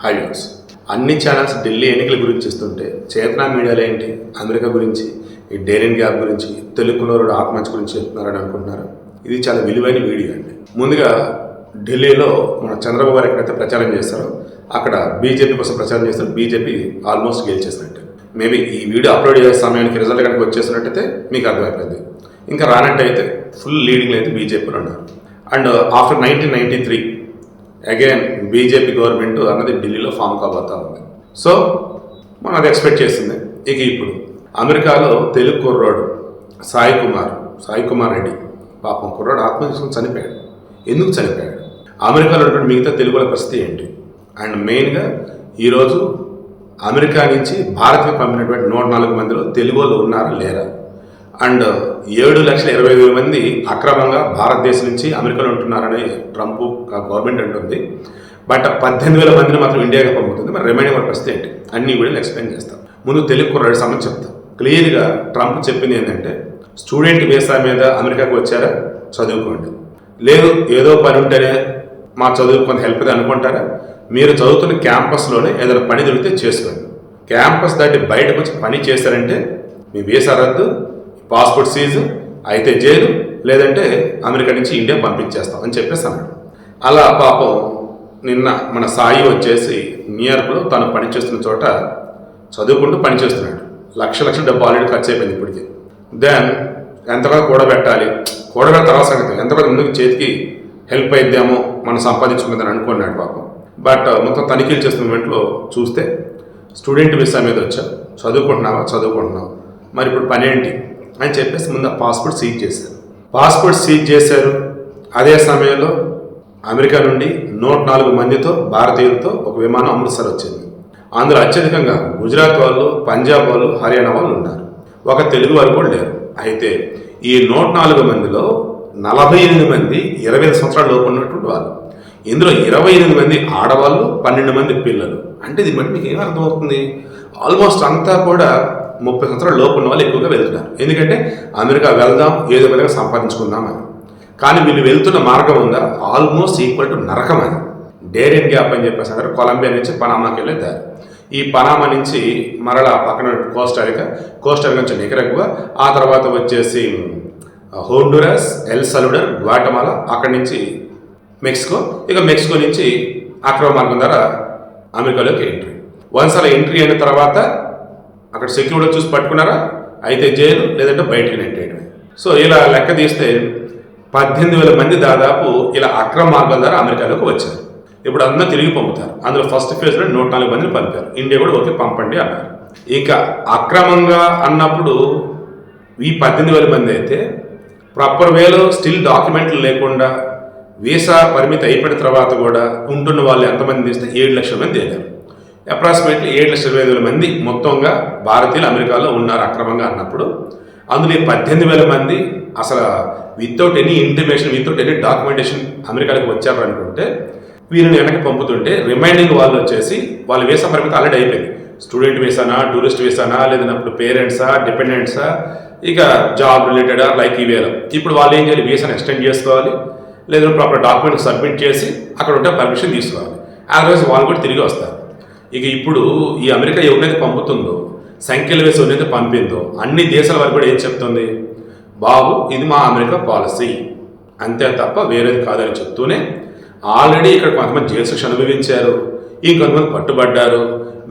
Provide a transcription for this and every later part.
Hi views అన్ని channels Delhi ఎన్నికల గురించి ఇస్తుంటే చేతనా మీడియాలో ఏంటి? అమెరికా గురించి ఈ డేరిన్ గ్యాప్ గురించి తెలుగులో ఆత్మహత్య గురించి చెప్తున్నారని అనుకుంటున్నారు. ఇది చాలా విలువైన వీడియో అండి. ముందుగా ఢిల్లీలో మన చంద్రబాబు గారు ఎక్కడైతే ప్రచారం చేస్తారో అక్కడ బీజేపీ కోసం ప్రచారం చేస్తారు బీజేపీ ఆల్మోస్ట్ గెలిచేసినట్టు. మేబీ ఈ వీడియో అప్లోడ్ చేసే సమయానికి రిజల్ట్ కనుక వచ్చేసినట్టయితే మీకు అర్థమైపోయింది. ఇంకా రానట్టయితే ఫుల్ లీడింగ్ అయితే బీజేపీలో ఉన్నారు. And after nineteen ninety three again BJP government అన్నది ఢిల్లీలో ఫామ్ కాబోతా ఉంది. సో మనం అది ఎక్స్పెక్ట్ చేసింది. ఇక ఇప్పుడు అమెరికాలో తెలుగు కుర్రాడు సాయి కుమార్ సాయి కుమార్ రెడ్డి పాపం కుర్రాడు ఆత్మహత్య చనిపోయాడు. ఎందుకు చనిపోయాడు? అమెరికాలో ఉన్నటువంటి మిగతా తెలుగుల పరిస్థితి ఏంటి? అండ్ మెయిన్గా ఈరోజు అమెరికా నుంచి భారత్కి పంపినటువంటి నూట నాలుగు మందిలో తెలుగు వాళ్ళు ఉన్నారా లేరా? అండ్ ఏడు లక్షల ఇరవై వేల మంది అక్రమంగా భారతదేశం నుంచి అమెరికాలో ఉంటున్నారని ట్రంప్ గవర్నమెంట్ అంటుంది. బట్ పద్దెనిమిది వేల మందిని మాత్రం ఇండియాకి పంపుతుంది. మరి రిమైనింగ్ వాళ్ళ పరిస్థితి ఏంటి? అన్నీ కూడా ఎక్స్ప్లెయిన్ చేస్తాం. ముందు తెలుగు కుర్రాడి సంబంధించి చెప్తాం. క్లియర్గా ట్రంప్ చెప్పింది ఏంటంటే స్టూడెంట్ వీసా మీద అమెరికాకు వచ్చారా? చదువుకోండి. లేదు ఏదో పని ఉంటేనే మా చదువు కొంత హెల్ప్ అది అనుకుంటారా? మీరు చదువుతున్న క్యాంపస్లోనే ఏదైనా పని దొరికితే చేసుకోండి. క్యాంపస్ దాటి బయటకు వచ్చి పని చేశారంటే మీ వీసా రద్దు పాస్పోర్ట్ సీజు అయితే జైలు లేదంటే అమెరికా నుంచి ఇండియా పంపించేస్తాం అని చెప్పేసి అన్నాడు. అలా పాపం నిన్న మన సాయి వచ్చేసి న్యూయార్క్లో తను పనిచేస్తున్న చోట చదువుకుంటూ పనిచేస్తున్నాడు. లక్ష లక్షల డబ్బు ఆల్రెడీ ఖర్చు అయిపోయింది ఇప్పటికి. దెన్ ఎంతగా కూడబెట్టాలి కూడబెట్టిన తర్వాత సంగతి? ఎంతగా ముందుకు చేతికి హెల్ప్ అయిద్దామో మనం సంపాదించుకుందని అనుకున్నాడు పాపం. బట్ మొత్తం తనిఖీలు చేస్తున్న మూమెంట్లో చూస్తే స్టూడెంట్ వీసా మీద వచ్చా. చదువుకుంటున్నావా? చదువుకుంటున్నావా. మరి ఇప్పుడు పని ఏంటి అని చెప్పేసి ముందు ఆ పాస్పోర్ట్ సీజ్ చేశారు. పాస్పోర్ట్ సీజ్ చేశారు. అదే సమయంలో అమెరికా నుండి నూట నాలుగు మందితో భారతీయులతో ఒక విమానం అమృత్సర్ వచ్చింది. అందులో అత్యధికంగా గుజరాత్ వాళ్ళు పంజాబ్ వాళ్ళు హర్యానా వాళ్ళు ఉన్నారు. ఒక తెలుగు వారు కూడా లేరు. అయితే ఈ నూట నాలుగు మందిలో నలభై ఎనిమిది మంది ఇరవై ఐదు సంవత్సరాలు లోపు ఉన్నటువంటి వాళ్ళు. ఇందులో ఇరవై ఎనిమిది మంది ఆడవాళ్ళు పన్నెండు మంది పిల్లలు. అంటే ఇది బట్టి మీకు ఏమర్థమవుతుంది ఆల్మోస్ట్ అంతా కూడా ముప్పై సంవత్సరాల లోపు ఉన్న వాళ్ళు ఎక్కువగా వెళ్తున్నారు. ఎందుకంటే అమెరికా వెళ్దాం ఏదో విధంగా సంపాదించుకుందాం అని. కానీ వీళ్ళు వెళ్తున్న మార్గం ఉందా? ఆల్మోస్ట్ ఈక్వల్ టు నరకం అది. డేరియన్ గ్యాప్ అని చెప్పేసి అంటారు. కొలంబియా నుంచి పనామాకి వెళ్ళే దారి ఈ పనామా నుంచి మరలా పక్కన కోస్టారికా కోస్టారికా నుంచి నికరగువ ఆ తర్వాత వచ్చేసి హోండురస్ ఎల్ సలుడర్ గ్వాటమాలా అక్కడి నుంచి మెక్సికో ఇక మెక్సికో నుంచి అక్రమ మార్గం ద్వారా అమెరికాలోకి ఎంట్రీ వన్స్ అలా ఎంట్రీ అయిన తర్వాత అక్కడ సెక్యూరిటీ చూసి పట్టుకున్నారా? అయితే జైలు లేదంటే బయటికి నెట్టేయడమే. సో ఇలా లెక్క తీస్తే పద్దెనిమిది వేల మంది దాదాపు ఇలా అక్రమ మార్గాల ద్వారా అమెరికాలోకి వచ్చారు. ఇప్పుడు అందరూ తిరిగి పంపుతారు. అందులో ఫస్ట్ ఫేజ్లో నూట నాలుగు మందిని పంపారు. ఇండియా కూడా ఓకే పంపండి అన్నారు. ఇక అక్రమంగా అన్నప్పుడు ఈ పద్దెనిమిది వేల మంది అయితే ప్రాపర్ వేలో స్టిల్ డాక్యుమెంట్లు లేకుండా వీసా పరిమితి అయిపోయిన తర్వాత కూడా ఉంటున్న వాళ్ళు ఎంతమంది తీస్తే ఏడు లక్షల మంది తేలారు. అప్రాక్సిమేట్లీ ఏడు లక్షల ఇరవై వేల మంది మొత్తంగా భారతీయులు అమెరికాలో ఉన్నారు అక్రమంగా అన్నప్పుడు. అందులో పద్దెనిమిది వేల మంది అసలు without any intimation without any documentation అమెరికాకి వచ్చారు అనుకుంటే వీరిని వెనక్కి పంపుతుంటే రిమైండింగ్ వాళ్ళు వచ్చేసి వాళ్ళ వీసా పరిమితి ఆల్రెడీ అయిపోయింది. స్టూడెంట్ వీసానా టూరిస్ట్ వీసానా లేదన్నప్పుడు పేరెంట్సా డిపెండెంట్సా ఇక జాబ్ రిలేటెడా లైక్ ఇవేలా ఇప్పుడు వాళ్ళు ఏం చేయాలి? వీసాను ఎక్స్టెండ్ చేసుకోవాలి. లేదంటే ప్రాపర్ డాక్యుమెంట్ సబ్మిట్ చేసి అక్కడ ఉంటే పర్మిషన్ తీసుకోవాలి. అదర్వైజ్ వాళ్ళు కూడా తిరిగి వస్తారు. ఇక ఇప్పుడు ఈ అమెరికా ఎవరినైతే పంపుతుందో సంఖ్యలు వేసి ఎవరినైతే పంపిందో అన్ని దేశాల వరకు కూడా ఏం చెప్తుంది? బాబు ఇది మా అమెరికా పాలసీ. అంతే తప్ప వేరేది కాదని చెప్తూనే ఆల్రెడీ ఇక్కడ కొంతమంది జైలు శిక్ష అనుభవించారు ఇంకొంతమంది పట్టుబడ్డారు.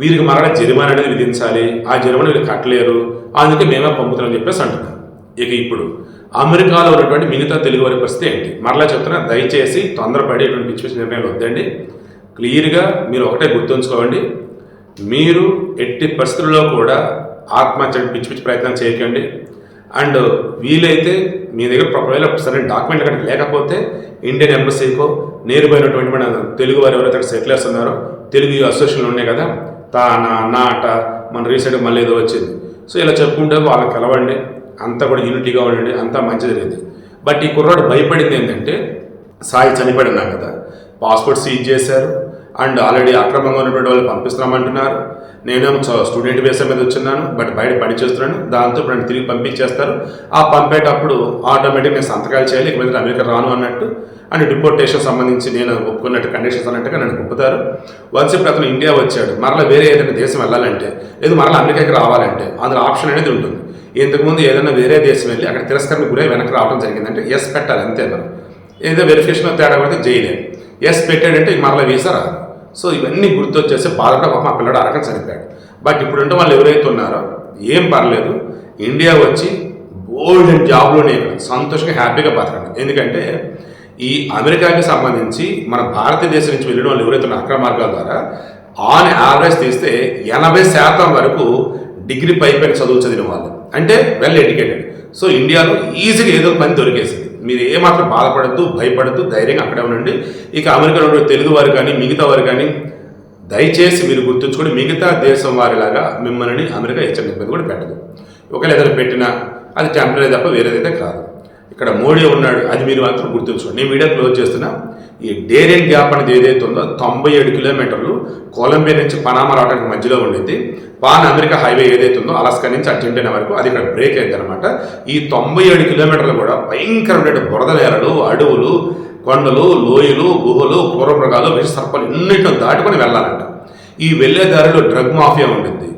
వీరికి మరణ జరిమానా అనేది విధించాలి. ఆ జరిమానా వీళ్ళు కట్టలేరు. అందుకే మేమే పంపుతున్నామని చెప్పేసి అంటున్నారు. ఇక ఇప్పుడు అమెరికాలో ఉన్నటువంటి మిగతా తెలుగు వారి పరిస్థితి ఏంటి? మరలా చెప్తున్నా దయచేసి తొందరపడి ఇటువంటి పిచ్చి పిచ్చి నిర్ణయాలు వద్దండి. క్లియర్గా మీరు ఒకటే గుర్తుంచుకోండి. మీరు ఎట్టి పరిస్థితుల్లో కూడా ఆత్మహత్య పిచ్చి పిచ్చి ప్రయత్నం చేయకండి. అండ్ వీలైతే మీ దగ్గర ఒకవేళ సరైన డాక్యుమెంట్ కనుక లేకపోతే ఇండియన్ ఎంబసీకో నేరుపోయినటువంటి మన తెలుగు వారు ఎవరైతే సెటిలర్స్ ఉన్నారో తెలుగు అసోసియేషన్లు ఉన్నాయి కదా తా నా నాట మన రీసెంట్గా మళ్ళీ ఏదో వచ్చింది. సో ఇలా చెప్పుకుంటే వాళ్ళకి కలవండి. అంతా కూడా యూనిటీగా ఉండండి. అంతా మంచి జరిగింది బట్ ఈ కుర్రాడు భయపడింది ఏంటంటే సాయి చనిపడినా కదా. పాస్పోర్ట్ సీజ్ చేశారు. అండ్ ఆల్రెడీ అక్రమంగా ఉన్నటువంటి వాళ్ళు పంపిస్తున్నామంటున్నారు. నేనేమో స్టూడెంట్ వేసే మీద వచ్చిన్నాను బట్ బయట పని చేస్తున్నాను. దాంతో ఇప్పుడు నన్ను తిరిగి పంపించేస్తారు. ఆ పంపేటప్పుడు ఆటోమేటిక్ నేను సంతకాలు చేయాలి ఇక మీద అమెరికా రాను అన్నట్టు. అండ్ డిపోర్టేషన్ సంబంధించి నేను ఒప్పుకున్నట్టు కండిషన్స్ అన్నట్టుగా నన్ను ఒప్పుతారు. వన్స్ ఇప్పుడు అతను ఇండియా వచ్చాడు మరలా వేరే ఏదైనా దేశం వెళ్ళాలంటే లేదు మరలా అమెరికాకి రావాలంటే అందులో ఆప్షన్ అనేది ఉంటుంది. ఇంతకుముందు ఏదైనా వేరే దేశం వెళ్ళి అక్కడ తిరస్కరణ గురై వెనక్కి రావడం జరిగిందంటే ఎస్ పెట్టాలి అంతే మనం. ఏదో వెరిఫికేషన్ తేడా పడితే జైలే. ఎస్ పెట్టాడంటే మరలా వీసా రాదు. సో ఇవన్నీ గుర్తొచ్చేసి బాధపడ మా పిల్లడు అరకం చనిపోయాడు బట్ ఇప్పుడుంటే వాళ్ళు ఎవరైతే ఉన్నారో ఏం పర్లేదు. ఇండియా వచ్చి బోల్డ్ జాబ్లోనే సంతోషంగా హ్యాపీగా బతకండి. ఎందుకంటే ఈ అమెరికాకి సంబంధించి మన భారతదేశం నుంచి వెళ్ళిన వాళ్ళు ఎవరైతే ఉన్న అక్రమార్గాల ద్వారా ఆన్ యావరేజ్ తీస్తే ఎనభై శాతం వరకు డిగ్రీ పైపైన చదువు చదివిన వాళ్ళు. అంటే వెల్ ఎడ్యుకేటెడ్ సో ఇండియాలో ఈజీగా ఏదో పని దొరికేసింది. మీరు ఏమాత్రం బాధపడద్దు భయపడద్దు ధైర్యంగా అక్కడే ఉండండి. ఇక అమెరికాలో ఉండే తెలుగు వారు కానీ మిగతా వారు కానీ దయచేసి మీరు గుర్తుంచుకొని మిగతా దేశం వారిలాగా మిమ్మల్ని అమెరికా హెచ్చరిక ఇబ్బంది కూడా పెట్టదు. ఒకవేళ ఏదైనా పెట్టినా అది టెంపరీ తప్ప వేరేదైతే కాదు. ఇక్కడ మోడీ ఉన్నాడు అది మీరు మాత్రం గుర్తుంచుకోండి. నేను వీడియో క్లోజ్ చేస్తున్నా. ఈ డేరియల్ గ్యాప్ అనేది ఏదైతే ఉందో తొంభై ఏడు కిలోమీటర్లు కొలంబియా నుంచి పనామా రావడానికి మధ్యలో ఉండేది. పాన్ అమెరికా హైవే ఏదైతే ఉందో అలాస్కా నుంచి అర్జెంటీనా వరకు అది ఇక్కడ బ్రేక్ అయింది అనమాట ఈ తొంభై ఏడు కిలోమీటర్లు కూడా భయంకరమైన బురదలేరలు అడవులు కొండలు లోయలు గుహలు పూర్వమృగాలు విష సర్పాలు ఎన్నిటిని దాటుకొని వెళ్ళాలంట. ఈ వెళ్ళే దారిలో డ్రగ్ మాఫియా ఉండింది.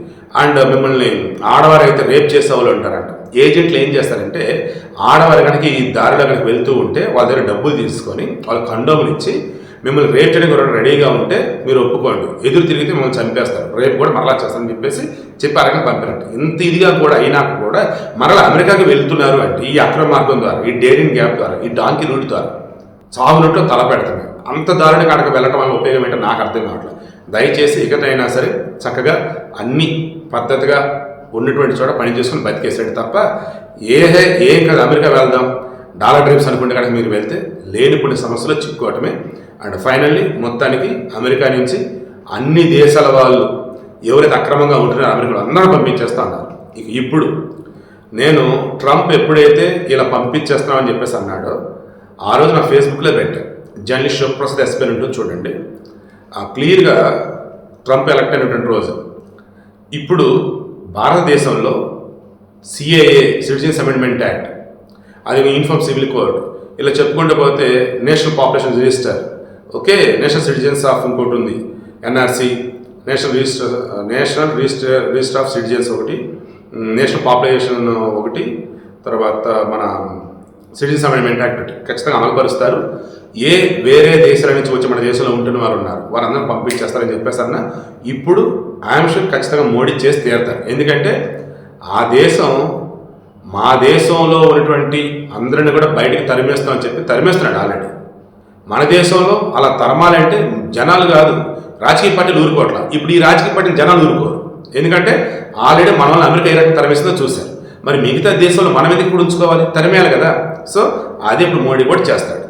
అండ్ మిమ్మల్ని ఆడవారు అయితే రేప్ చేసే వాళ్ళు ఉంటారంట. ఏజెంట్లు ఏం చేస్తారంటే ఆడవారి కనుక ఈ దారిలో కనుక వెళ్తూ ఉంటే వాళ్ళ దగ్గర డబ్బులు తీసుకొని వాళ్ళ కండోములు ఇచ్చి మిమ్మల్ని రేప్ చేయడానికి కూడా రెడీగా ఉంటే మీరు ఒప్పుకోండి. ఎదురు తిరిగితే మిమ్మల్ని చంపేస్తారు. రేపు కూడా మరలా చేస్తారని చెప్పేసి చెప్పి అరగా పంపినట్టు. ఇంత ఇదిగా కూడా అయినా కూడా మరలా అమెరికాకి వెళ్తున్నారు అంటే ఈ అక్రమ మార్గం ద్వారా ఈ డేరింగ్ గ్యాప్ ద్వారా ఈ డాంకీ రూట్ ద్వారా చావునట్లు తల పెడుతున్నాయి అంత దారుణ కాడకు వెళ్ళటం వల్ల ఉపయోగం ఏంటో నాకు అర్థం కావట్లేదు. దయచేసి ఇకటైనా సరే చక్కగా అన్ని పద్ధతిగా ఉన్నటువంటి చోట పని చేసుకుని బతికేసాడు తప్ప ఏ ఏం కదా అమెరికా వెళ్దాం డాలర్ డ్రీమ్స్ అనుకుంటే కనుక మీరు వెళ్తే లేనిపోయిన సమస్యలు చిక్కుకోవటమే. అండ్ ఫైనల్లీ మొత్తానికి అమెరికా నుంచి అన్ని దేశాల వాళ్ళు ఎవరైతే అక్రమంగా ఉంటున్నారో అమెరికాలో అందరూ పంపించేస్తా అన్నారు. ఇక ఇప్పుడు నేను ట్రంప్ ఎప్పుడైతే ఇలా పంపించేస్తామని చెప్పేసి అన్నాడో ఆ రోజు నా ఫేస్బుక్లో పెట్టాను జర్నలిస్ట్ శివప్రసాద్ ఎస్పెన్ ఉంటుంది చూడండి. ఆ క్లియర్గా ట్రంప్ ఎలక్ట్ అయినటువంటి రోజు. ఇప్పుడు భారతదేశంలో సిఏఏ సిటిజన్స్ అమెండ్మెంట్ యాక్ట్ అది యూనిఫామ్ సివిల్ కోడ్ ఇలా చెప్పుకుంటూ పోతే national population register okay national citizens of ఇంకోటి ఉంది. NRC national register national register register of citizens ఒకటి నేషనల్ పాపులేషన్ ఒకటి తర్వాత మన సిటిజన్స్ అమెండ్మెంట్ యాక్ట్ ఖచ్చితంగా అమలుపరుస్తారు. ఏ వేరే దేశాల నుంచి వచ్చి మన దేశంలో ఉంటున్న వారు ఉన్నారు వారందరూ పంపించేస్తారని చెప్పేసన్న ఇప్పుడు ఐఎమ్ ఖచ్చితంగా మోడీ చేసి తీరుతారు. ఎందుకంటే ఆ దేశం మా దేశంలో ఉన్నటువంటి అందరిని కూడా బయటకు తరిమేస్తామని చెప్పి తరిమేస్తున్నాడు ఆల్రెడీ మన దేశంలో అలా తరమాలంటే జనాలు కాదు రాజకీయ పార్టీలు ఊరుకోవట్లా. ఇప్పుడు ఈ రాజకీయ పార్టీని జనాలు ఊరుకోరు. ఎందుకంటే ఆల్రెడీ మనల్ని అమెరికా ఏ రకంగా తరిమేస్తుందో చూశారు. మరి మిగతా దేశంలో మనం ఎందుకు ఇప్పుడు ఉంచుకోవాలి తరిమేయాలి కదా. సో అది ఇప్పుడు మోడీ కూడా చేస్తాడు.